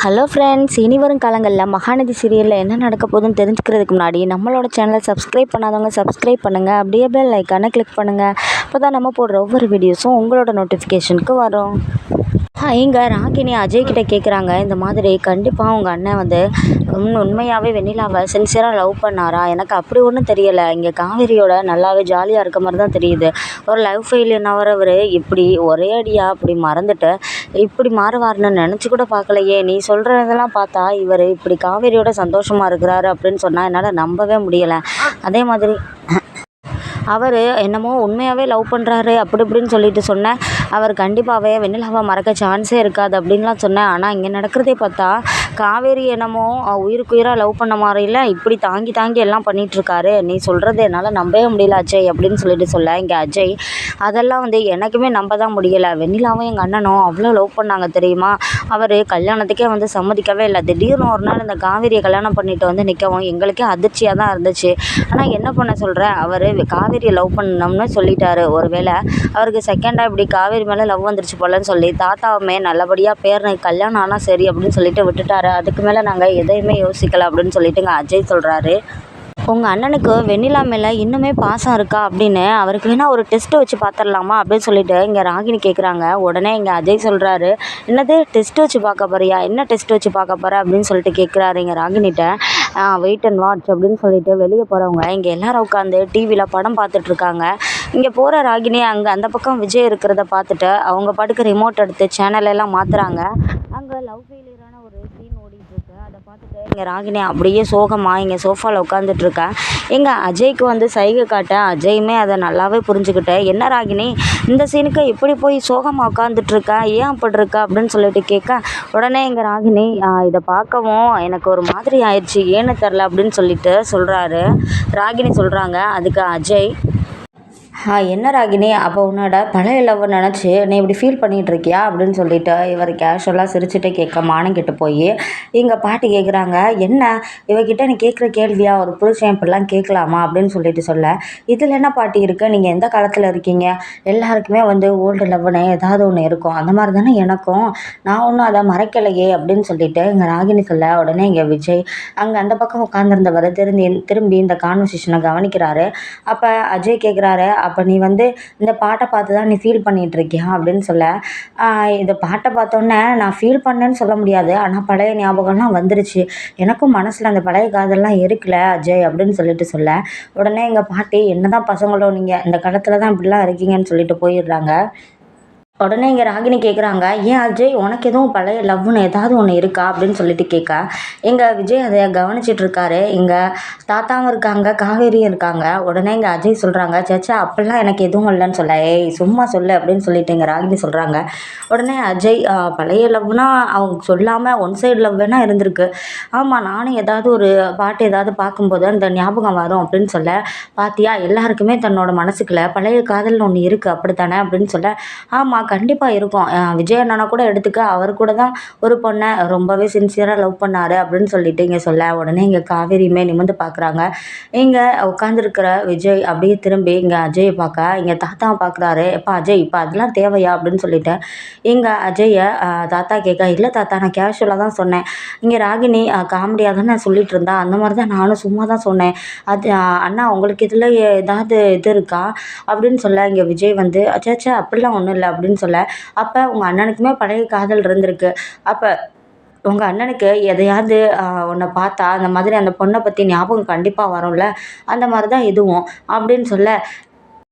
Hello friends இனி வரும் காலங்களில் மகாநதி சீரியலில் என்ன நடக்க போகுதுன்னு தெரிஞ்சுக்கிறதுக்கு முன்னாடி நம்மளோட சேனலை சப்ஸ்கிரைப் பண்ணாதவங்க சப்ஸ்கிரைப் பண்ணுங்கள் அப்படியே பெல் ஐக்கானை கிளிக் பண்ணுங்கள் அப்போ தான் நம்ம போடுற ஒவ்வொரு வீடியோஸும் உங்களோட நோட்டிஃபிகேஷனுக்கு வரும். இங்கே ராகினி அஜய் கிட்ட கேட்குறாங்க இந்த மாதிரி கண்டிப்பாக உங்கள் அண்ணன் வந்து உண்மையாகவே வெண்ணிலாவை சின்சியராக லவ் பண்ணாரா? எனக்கு அப்படி ஒன்றும் தெரியலை. இங்கே காவேரியோட நல்லாவே ஜாலியாக இருக்க மாதிரி தான் தெரியுது. ஒரு லவ் ஃபெயிலியர்னவரவர் இப்படி ஒரே அடியாக அப்படி மறந்துட்டு இப்படி மாறுவார்னு நினச்சி கூட பார்க்கலையே. நீ சொல்கிறதெல்லாம் பார்த்தா இவர் இப்படி காவேரியோட சந்தோஷமாக இருக்கிறாரு அப்படின்னு சொன்னால் என்னால் நம்பவே முடியலை. அதே மாதிரி அவர் என்னமோ உண்மையாகவே லவ் பண்ணுறாரு அப்படி இப்படின்னு சொல்லிட்டு சொன்னேன் அவர் கண்டிப்பாகவே வெண்ணிலாவை மறக்க சான்ஸே இருக்காது அப்படின்லாம் சொன்னேன் ஆனால் இங்கே நடக்கிறதே பார்த்தா காவேரி என்னமோ உயிருக்குயிராக உயிருக்கு உயிராக லவ் பண்ண மாதிரில இப்படி தாங்கி தாங்கி எல்லாம் பண்ணிகிட்ருக்காரு நீ சொல்கிறது என்னால் நம்பவே முடியல அஜய் அப்படின்னு சொல்லிட்டு சொல்ல. இங்கே அஜய் அதெல்லாம் வந்து எனக்குமே நம்ப தான் முடியலை. வெண்ணிலாவும் எங்கள் அண்ணனும் அவ்வளோ லவ் பண்ணாங்க தெரியுமா? அவர் கல்யாணத்துக்கே வந்து சம்மதிக்கவே இல்லை. திடீர்னு ஒரு நாள் இந்த காவேரியை கல்யாணம் பண்ணிட்டு வந்து நிற்கவும் எங்களுக்கே அதிர்ச்சியாக தான் இருந்துச்சு. ஆனால் என்ன பண்ண சொல்கிறேன் அவர் காவேரியை லவ் பண்ணணும்னு சொல்லிட்டாரு. ஒருவேளை அவருக்கு செகண்டாக இப்படி காவேரி மேலே லவ் வந்துருச்சு போலன்னு சொல்லி தாத்தாவுமே நல்லபடியாக பேர் கல்யாணம் ஆனால் சரி அப்படின்னு சொல்லிட்டு விட்டுட்டாரு. அதுக்கு மேலே நாங்கள் எதையுமே யோசிக்கலை அப்படின்னு சொல்லிட்டுங்க அஜய் சொல்கிறாரு உங்கள் அண்ணனுக்கு வெண்ணிலா மேலே இன்னுமே பாசம் இருக்கா அப்படின்னு அவருக்கு வேணால் ஒரு டெஸ்ட்டு வச்சு பார்த்துடலாமா அப்படின்னு சொல்லிட்டு இங்கே ராகினி கேட்குறாங்க உடனே இங்கே அஜய் சொல்கிறாரு என்னது டெஸ்ட் வச்சு பார்க்க போறியா? என்ன டெஸ்ட் வச்சு பார்க்க போகிற அப்படின்னு சொல்லிட்டு கேட்குறாரு இங்கே ராகினிட்ட. வெயிட் அண்ட் வாட்ச் அப்படின்னு சொல்லிட்டு வெளியே போகிறவங்க இங்கே எல்லாரும் உட்காந்து டிவியில் படம் பார்த்துட்ருக்காங்க இங்கே போகிற ராகினி அங்கே அந்த பக்கம் விஜய் இருக்கிறத பார்த்துட்டு அவங்க பாட்டுக்கு ரிமோட் எடுத்து சேனல் எல்லாம் மாற்றுறாங்க அங்கே லவ் ஃபெயிலியரான ஒரு சீன் ஓடிட்டு இருக்கு அதை பார்த்துட்டு இங்கே ராகினி அப்படியே சோகமாக இங்கே சோஃபாவில் உட்காந்துட்ருக்கேன் எங்கள் அஜய்க்கு வந்து சைகை காட்ட அஜயுமே அதை நல்லாவே புரிஞ்சுக்கிட்டேன் என்ன ராகினி இந்த சீனுக்கு இப்படி போய் சோகமாக உட்காந்துட்ருக்கேன் ஏன் அப்படி இருக்க? அப்படின்னு சொல்லிட்டு கேட்க உடனே எங்கள் ராகினி இதை பார்க்கவும் எனக்கு ஒரு மாதிரி ஆயிடுச்சு ஏன்னு தெரில அப்படின்னு சொல்லிட்டு சொல்கிறாரு ராகினி சொல்கிறாங்க அதுக்கு அஜய் ஆ என்ன ராகினி? அப்போ உன்னோட பழைய லவ் நினச்சி நீ இப்படி ஃபீல் பண்ணிகிட்டு இருக்கியா அப்படின்னு சொல்லிட்டு இவர் கேஷுவலாக சிரிச்சுட்டு கேட்க மானம் கெட்டு போய் இங்கே பாட்டி கேட்குறாங்க என்ன? இவகிட்ட நீ கேட்குற கேள்வியா? ஒரு புருஷன் இப்படிலாம் கேட்கலாமா அப்படின்னு சொல்லிட்டு சொல்ல இதில் என்ன பாட்டி இருக்குது நீங்கள் எந்த காலத்தில் இருக்கீங்க? எல்லாருக்குமே வந்து ஓல்டு லவ்னு ஏதாவது ஒன்று இருக்கும். அந்த மாதிரி தானே எனக்கும். நான் ஒன்றும் அதை மறைக்கலையே அப்படின்னு சொல்லிட்டு இங்கே ராகினி சொல்ல உடனே இங்கே விஜய் அங்கே அந்த பக்கம் உட்காந்துருந்தவர் திரும்பி திரும்பி இந்த கான்வர்சேஷனை கவனிக்கிறாரு. அப்போ அஜய் கேட்குறாரு அப்போ நீ வந்து இந்த பாட்டை பார்த்து தான் நீ ஃபீல் பண்ணிகிட்டு இருக்கியா அப்படின்னு சொல்ல. இந்த பாட்டை பார்த்தோன்னே நான் ஃபீல் பண்ணேன்னு சொல்ல முடியாது. ஆனால் பழைய ஞாபகம்லாம் வந்துருச்சு. எனக்கும் மனசில் அந்த பழைய காதல்லாம் இருக்குல்ல அஜய் அப்படின்னு சொல்லிட்டு சொல்ல. உடனே எங்கள் பாட்டி என்ன தான் பசங்களோ நீங்கள் இந்த காலத்தில் தான் இப்படிலாம் இருக்கீங்கன்னு சொல்லிட்டு போயிடுறாங்க. உடனே இங்கே ராகினி கேட்குறாங்க ஏன் அஜய் உனக்கு எதுவும் பழைய லவ்னு ஏதாவது ஒன்று இருக்கா? அப்படின்னு சொல்லிட்டு கேட்க எங்கள் விஜய் அதை கவனிச்சிட்டு இருக்காரு. இங்கே தாத்தாவும் இருக்காங்க காவேரியும் இருக்காங்க. உடனே இங்கே அஜய் சொல்கிறாங்க சேச்சா அப்படிலாம் எனக்கு எதுவும் இல்லைன்னு சொல்ல. ஏய் சும்மா சொல்லு அப்படின்னு சொல்லிட்டு இங்கே ராகினி சொல்கிறாங்க உடனே அஜய் பழைய லவ்னா அவங்க சொல்லாமல் ஒன் சைடு லவ் வேணால் இருந்திருக்கு. ஆமாம் நானும் ஏதாவது ஒரு பாட்டு ஏதாவது பார்க்கும்போது அந்த ஞாபகம் வரும் அப்படின்னு சொல்ல. பாத்தியா எல்லாருக்குமே தன்னோட மனசுக்குள்ள பழைய காதல்னு ஒன்று இருக்குது அப்படித்தானே? அப்படின்னு சொல்ல. ஆமாம் கண்டிப்பாக இருக்கும். விஜய் அண்ணனை கூட எடுத்துக்க. அவர் கூட தான் ஒரு பொண்ணை ரொம்பவே சின்சியராக லவ் பண்ணார் அப்படின்னு சொல்லிட்டு இங்கே சொல்ல. உடனே இங்கே காவேரியுமே நிமிந்து பார்க்குறாங்க இங்கே உட்காந்துருக்கிற விஜய் அப்படியே திரும்பி இங்கே அஜயை பார்க்க இங்கே தாத்தா பார்க்குறாரு இப்போ அஜய் இப்போ அதெல்லாம் தேவையா அப்படின்னு சொல்லிட்டு இங்கே அஜயை தாத்தா கேட்க இல்லை தாத்தா நான் கேஷுவலாக தான் சொன்னேன். இங்கே ராகினி காமெடியாக தான் நான் சொல்லிட்டு இருந்தா. அந்த மாதிரி தான் நானும் சும்மா தான் சொன்னேன். அது அண்ணா உங்களுக்கு இதில் ஏதாவது இது இருக்கா? அப்படின்னு சொல்ல இங்கே விஜய் வந்து அச்சாச்சா அப்படிலாம் ஒன்றும் இல்லை. அப்படின்னு சொல்ல அப்போ உங்கள் அண்ணனுக்குமே பழைய காதல் இருந்திருக்கு. அப்போ உங்கள் அண்ணனுக்கு எதையாவது உன்னை பார்த்தா அந்த மாதிரி அந்த பொண்ணை பற்றி ஞாபகம் கண்டிப்பாக வரும்ல? அந்த மாதிரி தான் இதுவும். அப்படின்னு சொல்ல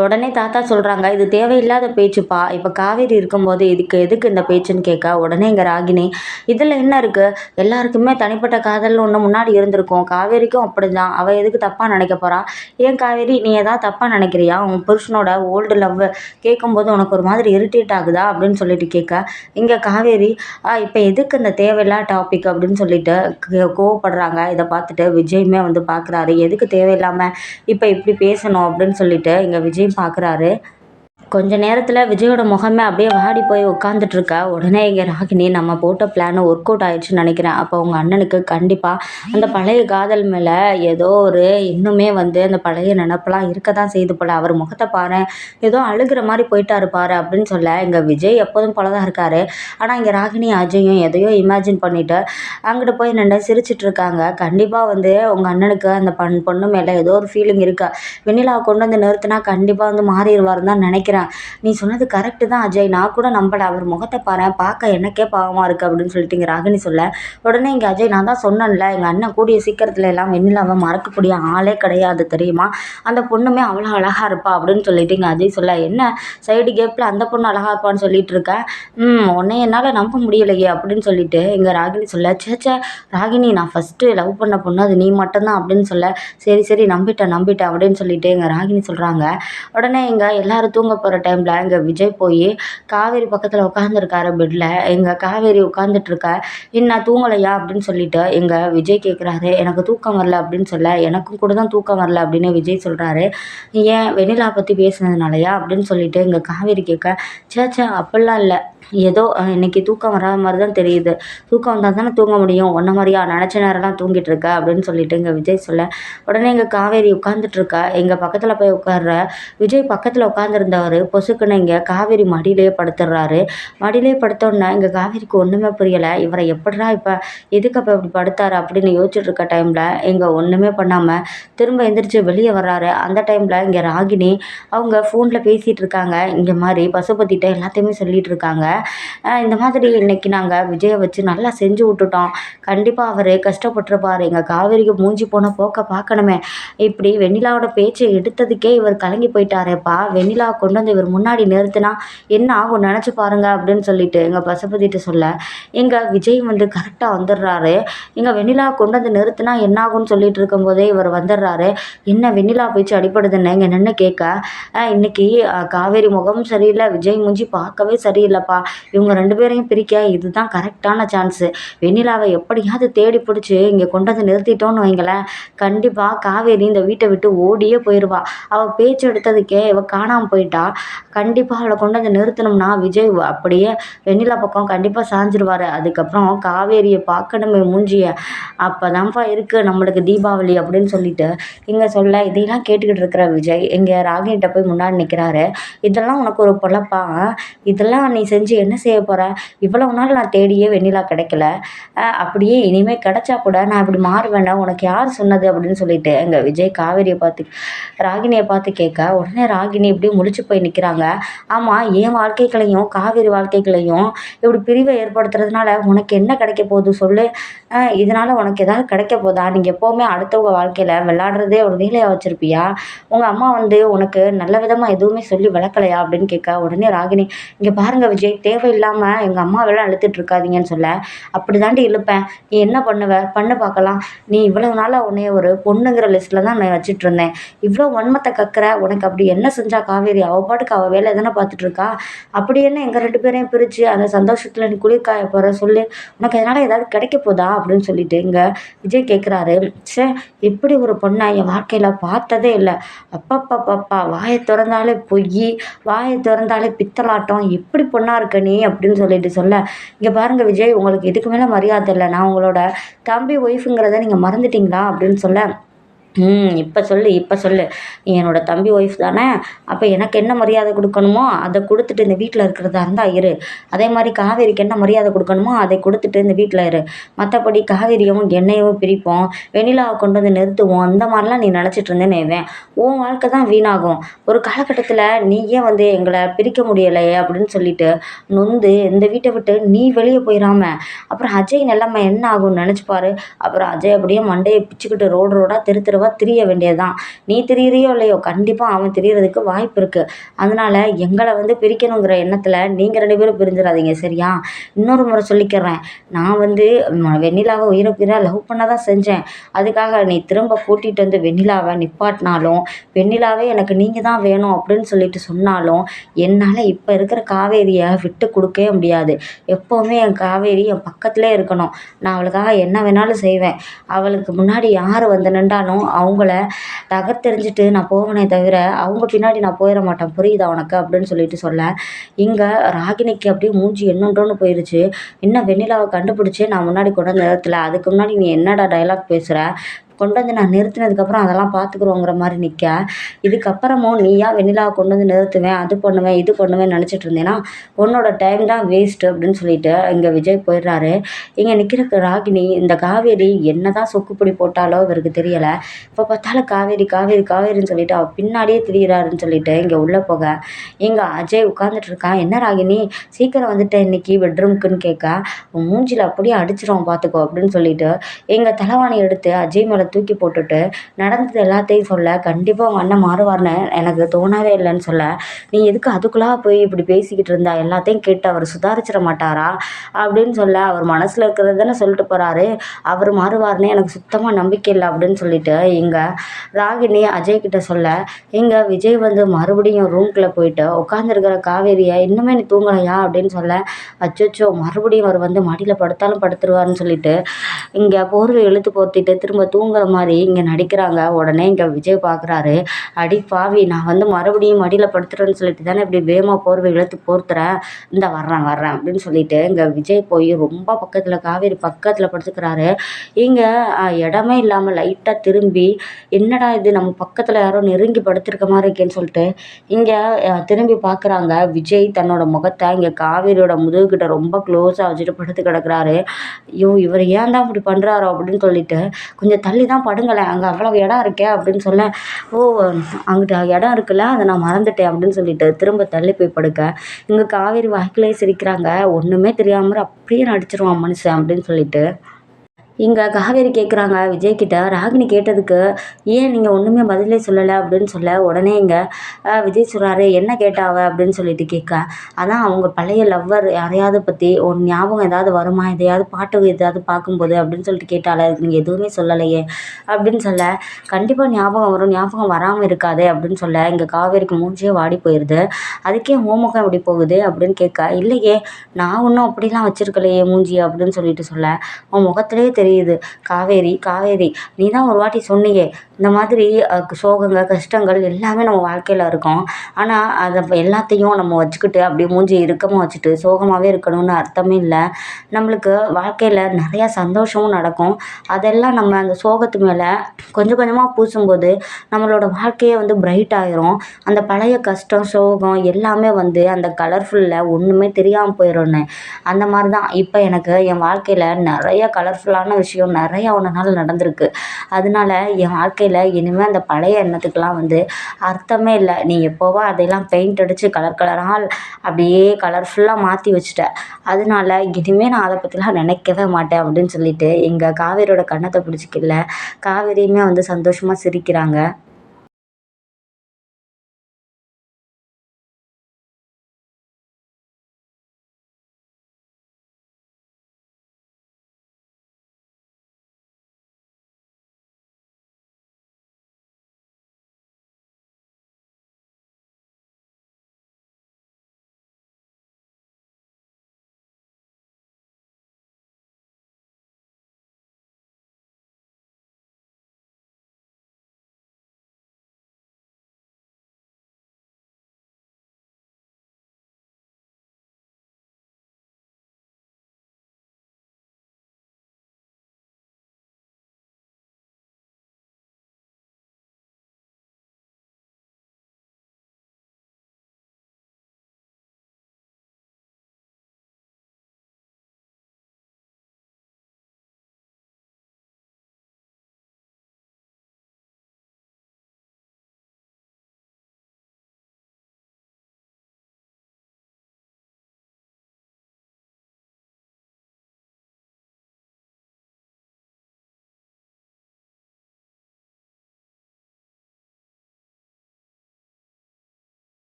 உடனே தாத்தா சொல்கிறாங்க இது தேவையில்லாத பேச்சுப்பா. இப்போ காவேரி இருக்கும்போது இதுக்கு எதுக்கு இந்த பேச்சுன்னு கேட்க? உடனே எங்கள் ராகினி இதில் என்ன இருக்குது எல்லாருக்குமே தனிப்பட்ட காதல் ஒன்று முன்னாடி இருந்திருக்கும். காவேரிக்கும் அப்படி தான் அவள் எதுக்கு தப்பாக நினைக்க போகிறா ஏன் காவேரி நீ எதாவது தப்பாக நினைக்கிறியா? உன் புருஷனோட ஓல்டு லவ் கேட்கும்போது உனக்கு ஒரு மாதிரி இரிட்டேட் ஆகுதா? அப்படின்னு சொல்லிட்டு கேட்க இங்கே காவேரி இப்போ எதுக்கு இந்த தேவையில்லாத டாபிக் அப்படின்னு சொல்லிட்டு கோவப்படுறாங்க. இதை பார்த்துட்டு விஜயுமே வந்து பார்க்குறாரு எதுக்கு தேவையில்லாமல் இப்போ இப்படி பேசணும்? அப்படின்னு சொல்லிட்டு இங்கே விஜய் பார்க்குறாரு கொஞ்ச நேரத்தில் விஜயோட முகமே அப்படியே வாடி போய் உட்காந்துட்டு இருக்கா. உடனே இங்கே ராகினி நம்ம போட்ட பிளான் ஒர்க் அவுட் ஆயிடுச்சுன்னு நினைக்கிறேன். அப்போ உங்கள் அண்ணனுக்கு கண்டிப்பாக அந்த பழைய காதல் மேலே ஏதோ ஒரு இன்னுமே வந்து அந்த பழைய நினப்பெல்லாம் இருக்க தான் செய்து போல. அவர் முகத்தை பாரு ஏதோ அழுகிற மாதிரி போயிட்டாரு பாரு அப்படின்னு சொல்ல இங்கே விஜய் எப்போதும் போல தான் இருக்காரு. ஆனால் இங்கே ராகினி அஜயும் எதையோ இமேஜின் பண்ணிவிட்டு அங்கிட்டு போய் நின்று சிரிச்சிட்டு இருக்காங்க. கண்டிப்பாக வந்து உங்கள் அண்ணனுக்கு அந்த பண் பொண்ணு மேலே ஏதோ ஒரு ஃபீலிங் இருக்கா. வெண்ணிலாவை கொண்டு வந்து நிறுத்தினா கண்டிப்பாக வந்து மாறிடுவாருன்னு தான் நினைக்கிறேன். நீ சொன்னது கரெக்டு தான் அஜய். நான் கூட நம்பல. அவர் முகத்தை பாரு. பார்க்க எனக்கே பாவமாக இருக்குது அப்படின்னு சொல்லிட்டு இங்கே ராகினி சொல்ல. உடனே இங்கே அஜய் நான் தான் சொன்னேன்ல எங்கள் அண்ணன் கூடிய சீக்கிரத்தில் எல்லாம் வெண்ணிலாவை மறக்கக்கூடிய ஆளே கிடையாது தெரியுமா? அந்த பொண்ணுமே அவ்வளோ அழகாக இருப்பா அப்படின்னு சொல்லிட்டு இங்கே அஜய் சொல்ல. என்ன? சைடு கேப்பில் அந்த பொண்ணு அழகாக இருப்பான்னு சொல்லிட்டு இருக்கேன் ம் உன்னை என்னால் நம்ப முடியலையே அப்படின்னு சொல்லிட்டு இங்கே ராகினி சொல்ல. சேச்சே ராகினி நான் ஃபஸ்ட்டு லவ் பண்ண பொண்ணு அது நீ மட்டும்தான் அப்படின்னு சொல்ல. சரி சரி நம்பிட்டேன் நம்பிட்டேன் அப்படின்னு சொல்லிட்டு எங்கள் ராகினி சொல்கிறாங்க உடனே இங்கே எல்லோரும் தூங்க போகிற டைமில் இங்கே விஜய் போய் காவேரி பக்கத்தில் உட்காந்துருக்காரு பெட்டில் எங்கள் காவேரி உட்காந்துட்ருக்கா என்ன தூங்கலையா? அப்படின்னு சொல்லிட்டு எங்கள் விஜய் கேட்குறாரு எனக்கு தூக்கம் வரல அப்படின்னு சொல்ல எனக்கும் கூட தான் தூக்கம் வரல அப்படின்னு விஜய் சொல்கிறாரு ஏன் வெண்ணிலா பற்றி பேசுனதுனாலயா? அப்படின்னு சொல்லிட்டு எங்கள் காவேரி கேட்க சே சே அப்படிலாம் இல்லை. ஏதோ இன்னைக்கு தூக்கம் வராத மாதிரி தான் தெரியுது. தூக்கம் வந்தால் தானே தூங்க முடியும். ஒன்றை மாதிரியா நினச்ச நேரம்லாம் தூங்கிட்டு இருக்க அப்படின்னு சொல்லிட்டு எங்கள் விஜய் சொல்ல உடனே எங்கள் காவேரி உட்காந்துட்ருக்க எங்கள் பக்கத்தில் போய் உட்கார்ற விஜய் பக்கத்தில் உட்காந்துருந்தவர் பொசுக்குன்னு இங்கே காவேரி மடியிலேயே படுத்துடுறாரு மடியிலே படுத்தோன்னே இங்கே காவேரிக்கு ஒன்றுமே புரியலை. இவரை எப்படிடா இப்போ எதுக்கு அப்போ இப்படி படுத்தாரு அப்படின்னு யோசிச்சுட்டு இருக்க டைமில் இங்கே ஒன்றுமே பண்ணாமல் திரும்ப எந்திரிச்சு வெளியே வர்றாரு. அந்த டைமில் இங்கே ராகினி அவங்க ஃபோனில் பேசிகிட்டு இருக்காங்க. இங்கே மாதிரி பசுபதிட்ட எல்லாத்தையுமே சொல்லிகிட்டு இருக்காங்க. இந்த மாதிரி இன்றைக்கி நாங்கள் விஜயை வச்சு நல்லா செஞ்சு விட்டுட்டோம். கண்டிப்பாக அவர் கஷ்டப்பட்டுருப்பார். எங்கள் காவேரிக்கு மூஞ்சி போன போக்க பார்க்கணுமே. இப்படி வெண்ணிலாவோட பேச்சை எடுத்ததுக்கே இவர் கலங்கி போயிட்டாரேப்பா. வெண்ணிலாவை கொண்டு வந்து இவர் முன்னாடி நிறுத்தினா என்ன ஆகும் நினச்சி பாருங்க அப்படின்னு சொல்லிட்டு எங்கள் பசுபதிட்டு சொல்ல எங்கள் விஜய் வந்து கரெக்டாக வந்துடுறாரு. எங்கள் வெண்ணிலாவை கொண்டு வந்து நிறுத்தினா என்ன ஆகும்னு சொல்லிட்டு இருக்கும்போதே இவர் வந்துடுறாரு. என்ன வெண்ணிலா பேச்சு அடிப்படுதுன்னு இங்கே நின்று கேட்க இன்னைக்கு காவேரி முகம் சரியில்லை விஜய் மூஞ்சி பார்க்கவே சரியில்லைப்பா. இவங்க ரெண்டு பேரையும் பிரிக்க இதுதான் கரெக்டான சான்ஸு வெண்ணிலாவை எப்படியாவது தேடி பிடிச்சி இங்கே கொண்டு வந்து நிறுத்திட்டோன்னு வைங்களேன். கண்டிப்பாக காவேரி இந்த வீட்டை விட்டு ஓடியே போயிடுவா அவள் பேச்சு எடுத்ததுக்கே இவள் காணாமல் போயிட்டா. கண்டிப்பாக அவளை கொண்டு வந்து நிறுத்தணும்னா விஜய் அப்படியே வெண்ணிலா பக்கம் கண்டிப்பாக சாஞ்சிருவார். அதுக்கப்புறம் காவேரியை பார்க்கணுமே மூஞ்சிய. அப்போ தான்ப்பா இருக்குது நம்மளுக்கு தீபாவளி அப்படின்னு சொல்லிட்டு. இங்கே சொல்ல இதையெல்லாம் கேட்டுக்கிட்டு இருக்கிற விஜய் இங்கே ராகினிட்ட போய் முன்னாடி நிற்கிறாரு இதெல்லாம் உனக்கு ஒரு பொழப்பா? இதெல்லாம் நீ செஞ்சு செஞ்சு என்ன செய்ய போகிறேன் இவ்வளவு நாள் நான் தேடியே வெண்ணிலா கிடைக்கல. அப்படியே இனிமேல் கிடைச்சா கூட நான் இப்படி மாறுவேண்ணா உனக்கு யார் சொன்னது அப்படின்னு சொல்லிட்டு எங்கள் விஜய் காவேரியை பார்த்து ராகினியை பார்த்து கேட்க உடனே ராகினி இப்படியே முழிச்சு போய் நிற்கிறாங்க ஆமாம் என் வாழ்க்கைகளையும் காவேரி வாழ்க்கைகளையும் இப்படி பிரிவை ஏற்படுத்துறதுனால உனக்கு என்ன கிடைக்க போகுது சொல்லு. இதனால் உனக்கு ஏதாவது கிடைக்க போதா? நீங்கள் எப்போவுமே அடுத்தவங்க வாழ்க்கையில் விளாடுறதே ஒரு வேலையாக வச்சுருப்பியா? உங்கள் அம்மா வந்து உனக்கு நல்ல விதமாக எதுவுமே சொல்லி விளக்கலையா அப்படின்னு கேட்க உடனே ராகினி இங்கே பாருங்கள் விஜய் தேவையில்லாமல் எங்கள் அம்மாவெல்லாம் அழுத்துட்டு இருக்காதீங்கன்னு சொல்ல அப்படி தாண்டி இழுப்பேன். நீ என்ன பண்ணுவ? பண்ண பார்க்கலாம் நீ இவ்வளவு நாளாக உன்னைய ஒரு பொண்ணுங்கிற லிஸ்ட்டில் தான் நான் வச்சுட்டு இருந்தேன். இவ்வளோ வன்மத்தை கக்கிற உனக்கு அப்படி என்ன செஞ்சா காவேரி? அவள் பாட்டுக்கு அவள் வேலை தானே பார்த்துட்டு இருக்கா? அப்படி என்ன எங்கள் ரெண்டு பேரையும் பிரித்து அந்த சந்தோஷத்தில் நீ குளிர்காய போகிற சொல்லு. உனக்கு அதனால் ஏதாவது கிடைக்க போதா? அப்படின்னு சொல்லிட்டு இங்கே விஜய் கேட்குறாரு சே இப்படி ஒரு பொண்ணை என் வாழ்க்கையில் பார்த்ததே இல்லை. அப்பப்பப்பப்பா வாயை திறந்தாலே பொய் வாயை திறந்தாலே பித்தலாட்டம். எப்படி பொண்ணாக இருக்க நீ அப்படின்னு சொல்லிட்டு சொல்ல இங்கே பாருங்கள் விஜய் உங்களுக்கு இதுக்கு மேலே மரியாதை இல்லை. நான் உங்களோட தம்பி ஒய்ஃபுங்கிறத நீங்கள் மறந்துட்டீங்களா? அப்படின்னு சொல்ல ம் இப்போ சொல்லு இப்போ சொல்லு. என்னோடய தம்பி ஒய்ஃப் தானே. அப்போ எனக்கு என்ன மரியாதை கொடுக்கணுமோ அதை கொடுத்துட்டு இந்த வீட்டில் இருக்கிறதா இருந்தால் இரு. அதே மாதிரி காவேரிக்கு என்ன மரியாதை கொடுக்கணுமோ அதை கொடுத்துட்டு இந்த வீட்டில் இரு. மற்றபடி காவேரியும் எண்ணெயவும் பிரிப்போம். வெண்ணிலாவை கொண்டு வந்து நிறுத்துவோம். அந்த மாதிரிலாம் நீ நினச்சிட்டு இருந்தேன்னு உன் வாழ்க்கை தான் வீணாகும். ஒரு காலகட்டத்தில் நீயே வந்து எங்களை பிரிக்க முடியலையே அப்படின்னு சொல்லிட்டு நொந்து இந்த வீட்டை விட்டு நீ வெளியே போயிடாம அப்புறம் அஜய் நிலைமை என்ன ஆகும்னு நினச்சிப்பாரு அப்புறம் அஜய் அப்படியே மண்டையை பிச்சுக்கிட்டு ரோடு ரோடாக தெரு தடவை திரிய வேண்டியது தான் நீ திரியிறியோ இல்லையோ கண்டிப்பாக அவன் திரியறதுக்கு வாய்ப்பு இருக்குது அதனால் எங்களை வந்து பிரிக்கணுங்கிற எண்ணத்தில் நீங்கள் ரெண்டு பேரும் பிரிஞ்சிடாதீங்க சரியா? இன்னொரு முறை சொல்லிக்கிறேன். நான் வந்து வெண்ணிலாவை உயிரை லவ் பண்ண தான் செஞ்சேன். அதுக்காக நீ திரும்ப கூட்டிகிட்டு வந்து வெண்ணிலாவை நிப்பாட்டினாலும் வெண்ணிலாவே எனக்கு நீங்கள் தான் வேணும் அப்படின்னு சொல்லிட்டு சொன்னாலும் என்னால் இப்போ இருக்கிற காவேரியை விட்டு கொடுக்கவே முடியாது. எப்போவுமே என் காவேரி என் பக்கத்துலேயே இருக்கணும். நான் அவளுக்காக என்ன வேணாலும் செய்வேன். அவளுக்கு முன்னாடி யார் வந்து நின்றாலும் அவங்கள தகர்த்தெறிஞ்சிட்டு நான் போவேனே தவிர அவங்க பின்னாடி நான் போயிட மாட்டேன். புரியுதா உனக்கு? அப்படின்னு சொல்லிட்டு சொல்ல. இங்கே ராகினிக்கு அப்படியே மூஞ்சி என்னன்றோன்னு போயிடுச்சு இன்னும் வெண்ணிலாவை கண்டுபிடிச்சி நான் முன்னாடி கொண்டு வந்து நேரத்தில் அதுக்கு முன்னாடி நீ என்னடா டைலாக் பேசுகிற கொண்டு வந்து நான் நிறுத்தினதுக்கப்புறம் அதெல்லாம் பார்த்துக்குறோங்கிற மாதிரி நிற்க இதுக்கப்புறமும் நீயா வெண்ணிலாவை கொண்டு வந்து நிறுத்துவேன் அது பண்ணுவேன் இது பண்ணுவேன் நினச்சிட்டு இருந்தேன்னா உன்னோட டைம் தான் வேஸ்ட்டு அப்படின்னு சொல்லிட்டு இங்கே விஜய் போயிடுறாரு. இங்கே நிற்கிற ராகினி இந்த காவேரி என்ன தான் சொக்குப்பிடி போட்டாலோ இவருக்கு தெரியலை. இப்போ பார்த்தாலும் காவேரி காவேரி காவேரின்னு சொல்லிட்டு அவள் பின்னாடியே திரியிறாருன்னு சொல்லிட்டு இங்கே உள்ளே போக. இங்கே அஜய் உட்காந்துட்டு இருக்கான் என்ன ராகினி சீக்கிரம் வந்துட்டேன் இன்னைக்கு பெட்ரூம்க்குன்னு கேட்க மூஞ்சியில் மூஞ்சில் அப்படியே அடிச்சிடும் பார்த்துக்கோ அப்படின்னு சொல்லிட்டு எங்கள் தலைவாணி எடுத்து அஜய் மேலே தூக்கி போட்டுட்டு நடந்தது எல்லாத்தையும் சொல்ல கண்டிப்பாக உங்கள் அண்ணன் மாறுவார்னு எனக்கு தோணவே இல்லைன்னு சொல்ல நீ எதுக்கு அதுக்குள்ளாக போய் இப்படி பேசிக்கிட்டு இருந்தா எல்லாத்தையும் கேட்டு அவர் சுதாரிச்சிட மாட்டாரா அப்படின்னு சொல்ல அவர் மனசில் இருக்கிறது தானே சொல்லிட்டு போகிறாரு அவர் மாறுவார்னு எனக்கு சுத்தமாக நம்பிக்கை இல்லை அப்படின்னு சொல்லிட்டு இங்கே ராகினி அஜய் கிட்ட சொல்ல இங்கே விஜய் வந்து மறுபடியும் ரூம்குள்ளே போயிட்டு உட்காந்துருக்கிற காவேரியை இன்னுமே நீ தூங்கலையா அப்படின்னு சொல்ல அச்சோச்சோ மறுபடியும் அவர் வந்து மடியில் படுத்தாலும் படுத்துருவாருன்னு சொல்லிட்டு இங்கே போர்வை இழுத்து போர்த்திட்டு திரும்ப தூங்குற மாதிரி இங்கே நடிக்கிறாங்க. உடனே இங்கே விஜய் பார்க்குறாரு அடி பாவி நான் வந்து மறுபடியும் மடியில் படுத்துறேன்னு சொல்லிட்டு தானே இப்படி வேகமாக போர்வை இழுத்து போர்த்துறேன். இந்த வர்றேன் வர்றேன் அப்படின்னு சொல்லிட்டு இங்கே விஜய் போய் ரொம்ப பக்கத்தில் காவேரி பக்கத்தில் படுத்துக்கிறாரு. இங்கே இடமே இல்லாமல் லைட்டாக திரும்பி என்னடா இது? நம்ம பக்கத்தில் யாரோ நெருங்கி படுத்திருக்க மாதிரி இருக்கேன்னு சொல்லிட்டு இங்கே திரும்பி பார்க்குறாங்க விஜய் தன்னோட முகத்தை இங்கே காவேரியோட முதுகுக்கிட்ட ரொம்ப க்ளோஸாக வச்சுட்டு படுத்து கிடக்குறாரு. ஐயோ இவர் ஏன் தான் இப்படி பண்ணுறாரோ அப்படின்னு சொல்லிட்டு கொஞ்சம் தள்ளி தான் படுங்களேன். அங்கே அவ்வளோ இடம் இருக்கே அப்படின்னு சொல்ல ஓ அங்கிட்ட இடம் இருக்குல்ல அதை நான் மறந்துட்டேன் அப்படின்னு சொல்லிட்டு திரும்ப தள்ளி போய் படுக்க. இங்கே காவேரி வாய்க்கிலே சிரிக்கிறாங்க. ஒன்றுமே தெரியாமல் அப்படியே நடிச்சிருவான் மனுஷன் அப்படின்னு சொல்லிட்டு. இங்கே காவேரி கேட்குறாங்க விஜய்கிட்ட ராகினி கேட்டதுக்கு ஏன் நீங்கள் ஒன்றுமே பதிலே சொல்லலை? அப்படின்னு சொல்ல உடனே இங்கே விஜய் சொல்கிறாரு என்ன கேட்டாவ அப்படின்னு சொல்லிட்டு கேட்க அதான் அவங்க பழைய லவ்வர் யாரையாவது பற்றி ஒரு ஞாபகம் ஏதாவது வருமா? எதையாவது பாட்டு எதாவது பார்க்கும்போது? அப்படின்னு சொல்லிட்டு கேட்டால நீங்கள் எதுவுமே சொல்லலையே. அப்படின்னு சொல்ல கண்டிப்பாக ஞாபகம் வரும் ஞாபகம் வராமல் இருக்காது. அப்படின்னு சொல்ல இங்கே காவேரிக்கு மூஞ்சியே வாடி போயிடுது அதுக்கே ஹோமுகம் எப்படி போகுது? அப்படின்னு கேட்க இல்லையே நான் ஒன்றும் அப்படிலாம் வச்சுருக்கலையே மூஞ்சி அப்படின்னு சொல்லிட்டு சொல்ல உன் முகத்திலே தெரியுது காவேரி காவேரி நீ தான் ஒரு வாட்டி சொன்னியே. இந்த மாதிரி சோகங்கள் கஷ்டங்கள் எல்லாமே நம்ம வாழ்க்கையில் இருக்கும். ஆனால் அதை எல்லாத்தையும் நம்ம வச்சுக்கிட்டு அப்படியே மூஞ்சி இறுக்கமாக வச்சுட்டு சோகமாகவே இருக்கணும்னு அர்த்தமே இல்லை. நம்மளுக்கு வாழ்க்கையில் நிறையா சந்தோஷமும் நடக்கும். அதெல்லாம் நம்ம அந்த சோகத்து மேலே கொஞ்சம் கொஞ்சமாக பூசும்போது நம்மளோட வாழ்க்கையே வந்து பிரைட் ஆயிரும். அந்த பழைய கஷ்டம் சோகம் எல்லாமே வந்து அந்த கலர்ஃபுல்லில் ஒன்றுமே தெரியாமல் போயிடும்னு. அந்த மாதிரி தான் இப்போ எனக்கு என் வாழ்க்கையில் நிறைய கலர்ஃபுல்லான விஷயம் நிறையா அவனால் நடந்திருக்கு. அதனால என் வாழ்க்கையில் இனிமேல் அந்த பழைய எண்ணத்துக்கெலாம் வந்து அர்த்தமே இல்லை. நீ எப்போவோ அதையெல்லாம் பெயிண்ட் அடித்து கலர் கலராக அப்படியே கலர்ஃபுல்லாக மாற்றி வச்சுட்ட. அதனால இனிமேல் நான் அதை பற்றிலாம் நினைக்கவே மாட்டேன் அப்படின்னு சொல்லிட்டு எங்கள் காவேரியோட கன்னத்தை பிடிச்சிக்கல. காவேரியுமே வந்து சந்தோஷமாக சிரிக்கிறாங்க.